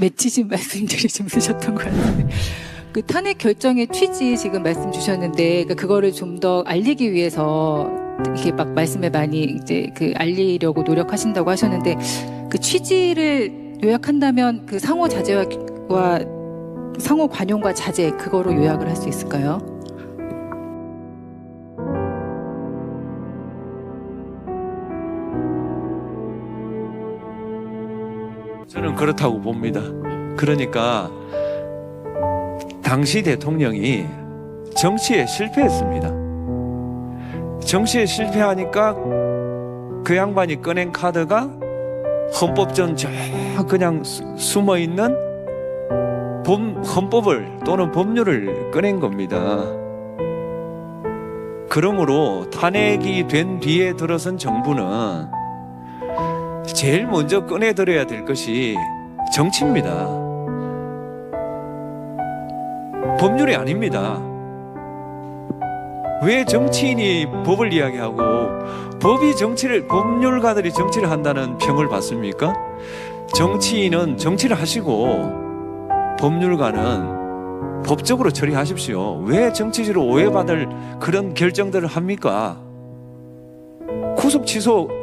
맺히신 말씀들이 좀 있으셨던 것 같은데. 그 탄핵 결정의 취지 지금 말씀 주셨는데 그거를 좀 더 알리기 위해서 이렇게 막 말씀을 많이 이제 그 알리려고 노력하신다고 하셨는데 그 취지를 요약한다면 그 상호 자제와 와 상호 관용과 자제 그거로 요약을 할 수 있을까요? 그렇다고 봅니다. 그러니까 당시 대통령이 정치에 실패했습니다. 정치에 실패하니까 그 양반이 꺼낸 카드가 헌법전 저 그냥 숨어 있는 헌법을 또는 법률을 꺼낸 겁니다. 그러므로 탄핵이 된 뒤에 들어선 정부는 제일 먼저 꺼내들어야 될 것이 정치입니다. 법률이 아닙니다. 왜 정치인이 법을 이야기하고 법이 정치를 법률가들이 정치를 한다는 평을 받습니까? 정치인은 정치를 하시고 법률가는 법적으로 처리하십시오. 왜 정치적으로 오해받을 그런 결정들을 합니까? 구속 취소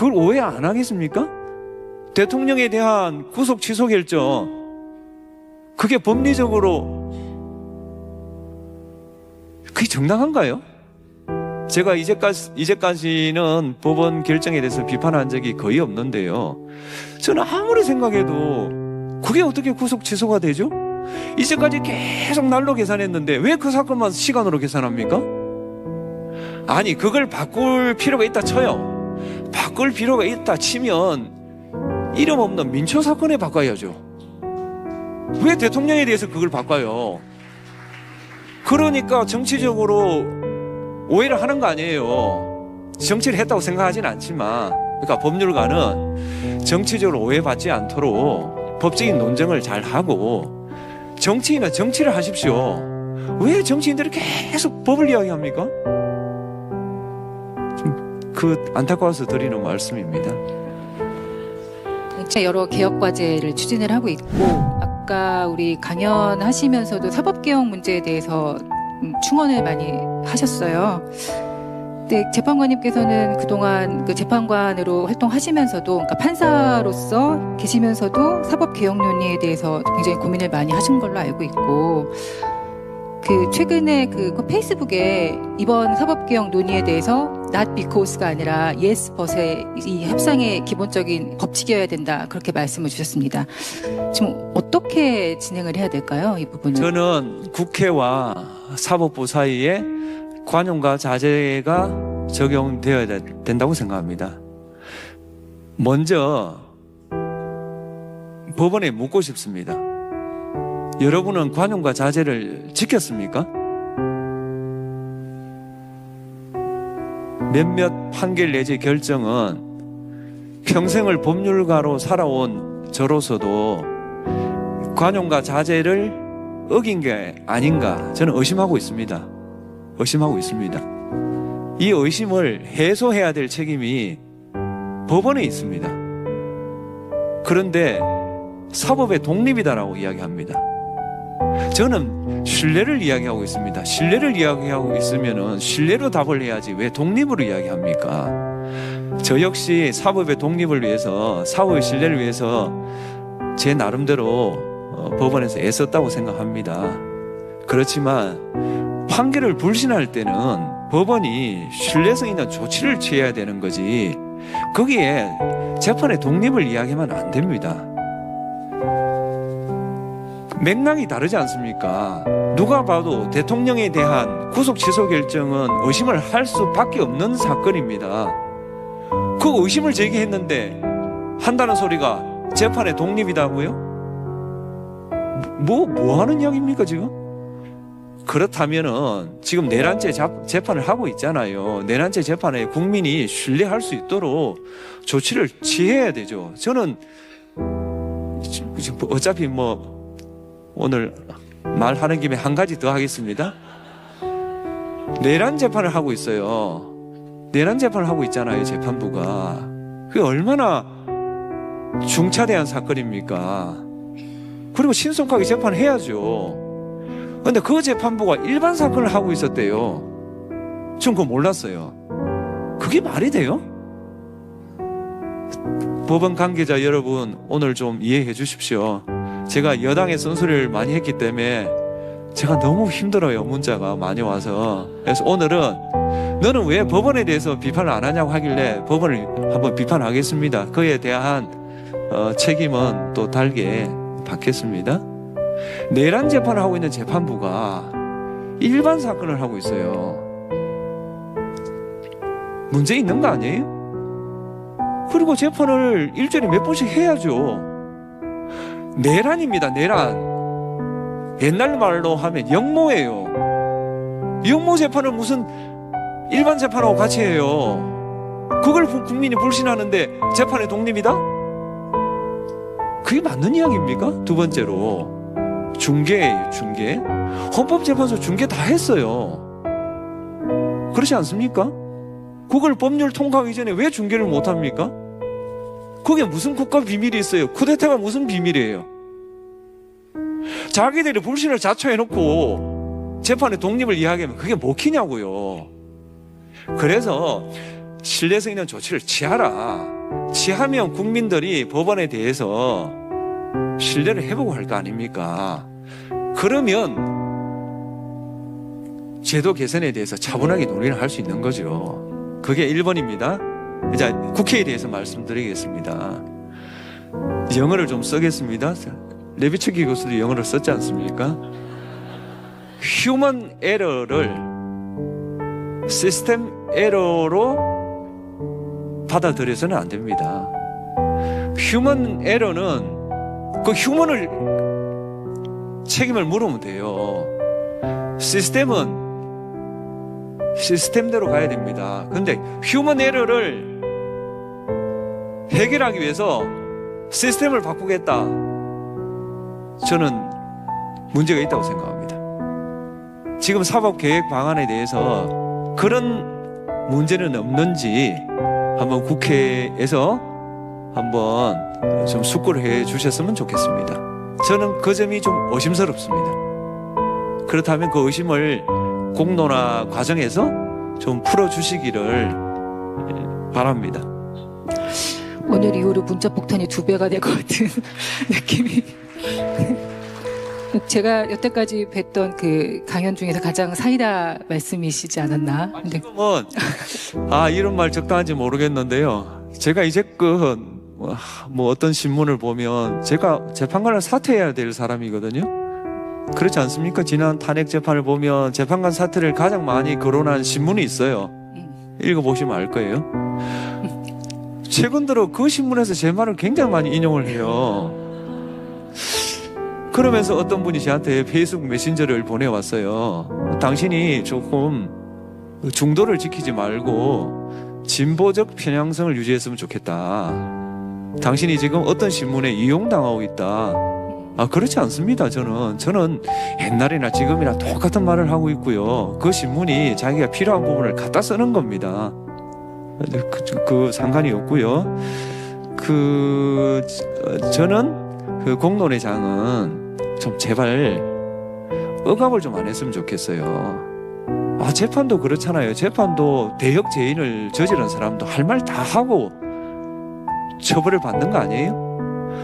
그걸 오해 안 하겠습니까? 대통령에 대한 구속 취소 결정 그게 법리적으로 그게 정당한가요? 제가 이제까지, 이제까지는 법원 결정에 대해서 비판한 적이 거의 없는데요. 저는 아무리 생각해도 그게 어떻게 구속 취소가 되죠? 이제까지 계속 날로 계산했는데 왜 그 사건만 시간으로 계산합니까? 아니, 그걸 바꿀 필요가 있다 쳐요. 바꿀 필요가 있다 치면 이름 없는 민초 사건에 바꿔야죠. 왜 대통령에 대해서 그걸 바꿔요? 그러니까 정치적으로 오해를 하는 거 아니에요. 정치를 했다고 생각하진 않지만, 그러니까 법률가는 정치적으로 오해받지 않도록 법적인 논쟁을 잘 하고 정치인은 정치를 하십시오. 왜 정치인들이 계속 법을 이야기합니까? 그 안타까워서 드리는 말씀입니다. 여러 개혁 과제를 추진을 하고 있고 아까 우리 강연하시면서도 사법 개혁 문제에 대해서 음, 충원을 많이 하셨어요. 근데 재판관님께서는 그동안 그 재판관으로 활동하시면서도 그러니까 판사로서 계시면서도 사법 개혁 논의에 대해서 굉장히 고민을 많이 하신 걸로 알고 있고 그 최근에 그 페이스북에 이번 사법 개혁 논의에 대해서 not because가 아니라 yes but의 이 협상의 기본적인 법칙이어야 된다 그렇게 말씀을 주셨습니다. 지금 어떻게 진행을 해야 될까요? 이 부분은 저는 국회와 사법부 사이에 관용과 자제가 적용되어야 되- 된다고 생각합니다. 먼저 법원에 묻고 싶습니다. 여러분은 관용과 자제를 지켰습니까? 몇몇 판결 내지 결정은 평생을 법률가로 살아온 저로서도 관용과 자제를 어긴 게 아닌가 저는 의심하고 있습니다. 의심하고 있습니다. 이 의심을 해소해야 될 책임이 법원에 있습니다. 그런데 사법의 독립이다라고 이야기합니다. 저는 신뢰를 이야기하고 있습니다. 신뢰를 이야기하고 있으면은 신뢰로 답을 해야지 왜 독립으로 이야기합니까? 저 역시 사법의 독립을 위해서 사법의 신뢰를 위해서 제 나름대로 어, 법원에서 애썼다고 생각합니다. 그렇지만 판결을 불신할 때는 법원이 신뢰성 있는 조치를 취해야 되는 거지. 거기에 재판의 독립을 이야기하면 안 됩니다. 맥락이 다르지 않습니까? 누가 봐도 대통령에 대한 구속 취소 결정은 의심을 할 수밖에 없는 사건입니다. 그 의심을 제기했는데 한다는 소리가 재판의 독립이다고요? 뭐, 뭐 하는 이야기입니까, 지금? 그렇다면은 지금 내란죄 잡- 재판을 하고 있잖아요. 내란죄 재판에 국민이 신뢰할 수 있도록 조치를 취해야 되죠. 저는 어차피 뭐 오늘 말하는 김에 한 가지 더 하겠습니다. 내란 재판을 하고 있어요. 내란 재판을 하고 있잖아요, 재판부가. 그게 얼마나 중차대한 사건입니까? 그리고 신속하게 재판해야죠. 근데 그 재판부가 일반 사건을 하고 있었대요. 전 그거 몰랐어요. 그게 말이 돼요? 법원 관계자 여러분, 오늘 좀 이해해 주십시오. 제가 여당의 쓴소리를 많이 했기 때문에 제가 너무 힘들어요. 문자가 많이 와서. 그래서 오늘은 너는 왜 법원에 대해서 비판을 안 하냐고 하길래 법원을 한번 비판하겠습니다. 그에 대한 어, 책임은 또 달게 받겠습니다. 내란 재판을 하고 있는 재판부가 일반 사건을 하고 있어요. 문제 있는 거 아니에요? 그리고 재판을 일주일에 몇 번씩 해야죠. 내란입니다, 내란. 옛날 말로 하면 영모예요. 영모 재판을 무슨 일반 재판하고 같이 해요. 그걸 부- 국민이 불신하는데 재판의 독립이다? 그게 맞는 이야기입니까? 두 번째로 중개예요, 중개. 헌법재판소 중개 다 했어요. 그렇지 않습니까? 그걸 법률 통과하기 전에 왜 중개를 못 합니까? 그게 무슨 국가 비밀이 있어요? 쿠데타가 무슨 비밀이에요? 자기들이 불신을 자초해놓고 재판의 독립을 이야기하면 그게 먹히냐고요. 그래서 신뢰성 있는 조치를 취하라. 취하면 국민들이 법원에 대해서 신뢰를 회복을 할 거 아닙니까? 그러면 제도 개선에 대해서 차분하게 논의를 할 수 있는 거죠. 그게 1번입니다. 이제 국회에 대해서 말씀드리겠습니다. 영어를 좀 쓰겠습니다. 레비츠키 교수도 영어를 썼지 않습니까? 휴먼 에러를 시스템 에러로 받아들여서는 안 됩니다. 휴먼 에러는 그 휴먼을 책임을 물으면 돼요. 시스템은 시스템대로 가야 됩니다. 근데 휴먼 에러를 해결하기 위해서 시스템을 바꾸겠다. 저는 문제가 있다고 생각합니다. 지금 사법 계획 방안에 대해서 그런 문제는 없는지 한번 국회에서 한번 좀 숙고를 해 주셨으면 좋겠습니다. 저는 그 점이 좀 의심스럽습니다. 그렇다면 그 의심을 공론화 과정에서 좀 풀어 주시기를 바랍니다. 오늘 이후로 문자 폭탄이 두 배가 될 것 같은 느낌이. 제가 여태까지 뵀던 그 강연 중에서 가장 사이다 말씀이시지 않았나? 근데 지금은 아 이런 말 적당한지 모르겠는데요. 제가 이제껏 뭐, 뭐 어떤 신문을 보면 제가 재판관을 사퇴해야 될 사람이거든요. 그렇지 않습니까? 지난 탄핵 재판을 보면 재판관 사퇴를 가장 많이 거론한 신문이 있어요. 읽어보시면 알 거예요. 최근 들어 그 신문에서 제 말을 굉장히 많이 인용을 해요. 그러면서 어떤 분이 저한테 페이스북 메신저를 보내왔어요. 당신이 조금 중도를 지키지 말고 진보적 편향성을 유지했으면 좋겠다. 당신이 지금 어떤 신문에 이용당하고 있다. 아, 그렇지 않습니다. 저는. 저는 옛날이나 지금이나 똑같은 말을 하고 있고요. 그 신문이 자기가 필요한 부분을 갖다 쓰는 겁니다. 그, 그 상관이 없고요. 그, 어, 저는 그 공론의 장은 좀 제발 억압을 좀 안 했으면 좋겠어요. 아, 재판도 그렇잖아요. 재판도 대역 죄인을 저지른 사람도 할 말 다 하고 처벌을 받는 거 아니에요?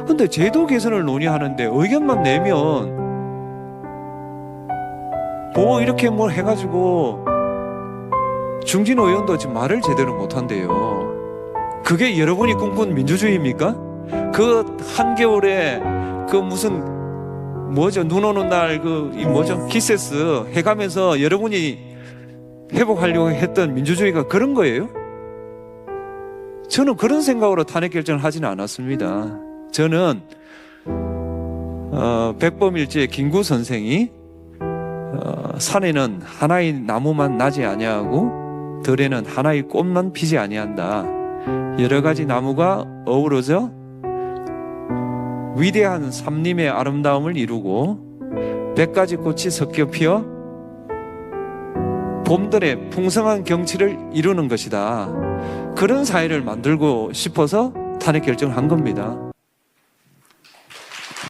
근데 제도 개선을 논의하는데 의견만 내면 뭐 이렇게 뭘 해가지고 중진 의원도 지금 말을 제대로 못한대요. 그게 여러분이 꿈꾼 민주주의입니까? 그 한겨울에 그 무슨 뭐죠 눈 오는 날 그 이 뭐죠 키세스 해가면서 여러분이 회복하려고 했던 민주주의가 그런 거예요? 저는 그런 생각으로 탄핵 결정을 하지는 않았습니다. 저는 어, 백범일지의 김구 선생이 어, 산에는 하나의 나무만 나지 아니하고 들에는 하나의 꽃만 피지 아니한다. 여러 가지 나무가 어우러져 위대한 삼림의 아름다움을 이루고 백 가지 꽃이 섞여 피어 봄들의 풍성한 경치를 이루는 것이다. 그런 사회를 만들고 싶어서 탄핵 결정을 한 겁니다.